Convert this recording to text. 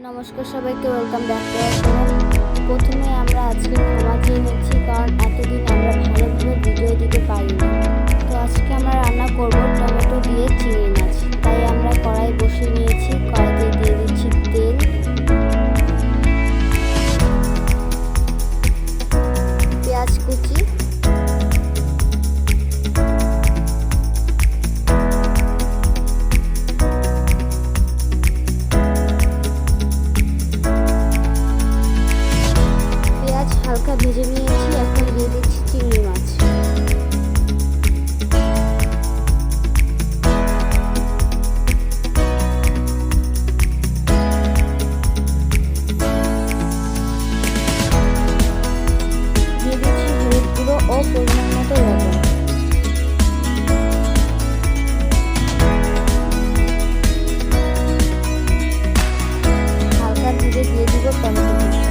নমস্কার সবাইকে welcome back প্রথমে আমরা আজকে ক্ষমা চেয়ে নিচ্ছি কারণ এতদিন যে দিয়ে দিব টমেটো